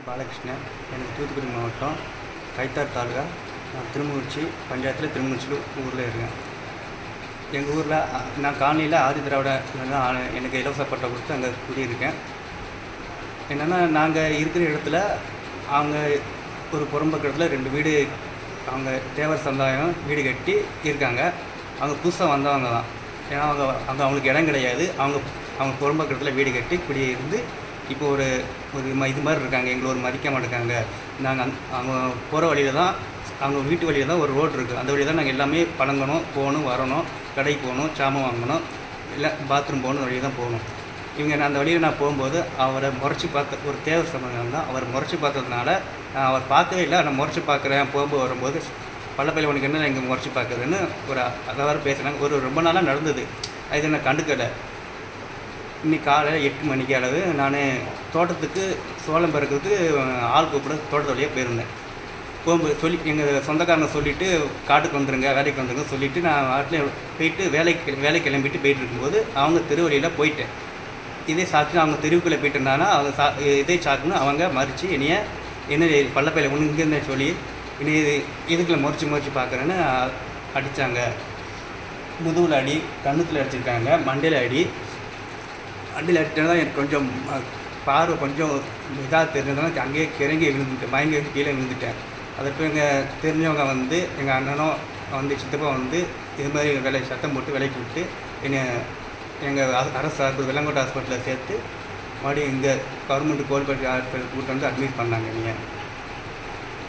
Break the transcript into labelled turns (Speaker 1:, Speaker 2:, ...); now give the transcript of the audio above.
Speaker 1: பேர் பாலகிருஷ்ணன் எனக்கு தூத்துக்குடி மாவட்டம் கைத்தார் தாலுகா. நான் திருமூர்ச்சி பஞ்சாயத்தில் திருமுச்சி ஊரில் இருக்கேன். எங்கள் ஊரில் நான் காலனியில் ஆதி திராவிட தான் எனக்கு இலவச பட்டம் கொடுத்து அங்கே குடியிருக்கேன். என்னென்னா நாங்கள் இருக்கிற இடத்துல அவங்க ஒரு புறம்பக்கத்தில் ரெண்டு வீடு அவங்க தேவர் சமுதாயம் வீடு கட்டி இருக்காங்க. அவங்க புதுசாக வந்தவங்க தான். ஏன்னா அவங்க அங்கே அவங்களுக்கு இடம் கிடையாது. அவங்க அவங்க புறம்பக்கத்தில் வீடு கட்டி குடியிருந்து இப்போ ஒரு ஒரு இது மாதிரி இருக்காங்க எங்களை ஒரு மதிக்க மாட்டேங்காங்க நாங்கள் அந் அவங்க போகிற வழியில் தான் அவங்க வீட்டு வழியில் தான் ஒரு ரோடு இருக்குது அந்த வழியில் தான் நாங்கள் எல்லாமே பழங்கணும் போகணும் வரணும் கடைக்கு போகணும் சாமான் வாங்கணும் இல்லை பாத்ரூம் போகணும் வழியில் தான் போகணும். இவங்க நான் அந்த வழியில் நான் போகும்போது அவரை முறைச்சி பார்த்த ஒரு தேவை சம்பந்தம் தான். அவர் முறைச்சி பார்த்ததுனால நான் அவர் பார்க்கவே இல்லை நான் முறைச்சி பார்க்குறேன் போகும்போது வரும்போது பள்ளப்பள்ளி உனக்கு என்ன இங்கே முறைச்சி பார்க்குறதுன்னு ஒரு அதாவது பேசுனாங்க. ஒரு ரொம்ப நாளாக நடந்தது. அது நான் கண்டுக்கலை. இன்னைக்கு காலையில் எட்டு மணிக்கு அளவு நான் தோட்டத்துக்கு சோளம் பறக்கிறதுக்கு ஆள் கூப்பிட தோட்டத்து வழியாக போயிருந்தேன். போகும்போது சொல்லி எங்கள் சொந்தக்காரங்க சொல்லிவிட்டு காட்டுக்கு வந்துருங்க வேலைக்கு வந்துருங்க சொல்லிவிட்டு நான் வாட்டில் போயிட்டு வேலைக்கு வேலைக்கு கிளம்பிட்டு போயிட்டு இருக்கும்போது அவங்க திருவழியில் போயிட்டேன். இதே சாக்கு அவங்க தெருவுக்குள்ளே போயிட்டு இருந்தாங்கன்னா அவங்க சா இதே சாக்குன்னு அவங்க மறித்து என்னைய என்ன பள்ளப்பையில் ஒன்று இங்கேருந்து சொல்லி இனி இது இதுக்குள்ள முறிச்சு முறிச்சு பார்க்குறேன்னு அடித்தாங்க முதுகில் அடி கண்ணுத்தில் அடிச்சிருக்காங்க மண்டையில் அடி அடியில் அடிச்சது தான் எனக்கு கொஞ்சம் பார்வை கொஞ்சம் இதாக தெரிஞ்சதுனால அங்கேயே கிறங்கி விழுந்துட்டேன் மயங்கி கீழே விழுந்துட்டேன். அதற்கு எங்கள் தெரிஞ்சவங்க வந்து எங்கள் அண்ணனும் வந்து சித்தப்பா வந்து இது மாதிரி வேலை சத்தம் போட்டு விலைக்கு விட்டு என்னை எங்கள் அரசு அரசு வெள்ளங்கோட்டை ஹாஸ்பிட்டலில் சேர்த்து மறுபடியும் இங்கே கவர்மெண்ட் கோல்பட்டி ஹாஸ்பிட்டல் கூட்டு வந்து அட்மிட் பண்ணாங்க நீங்கள்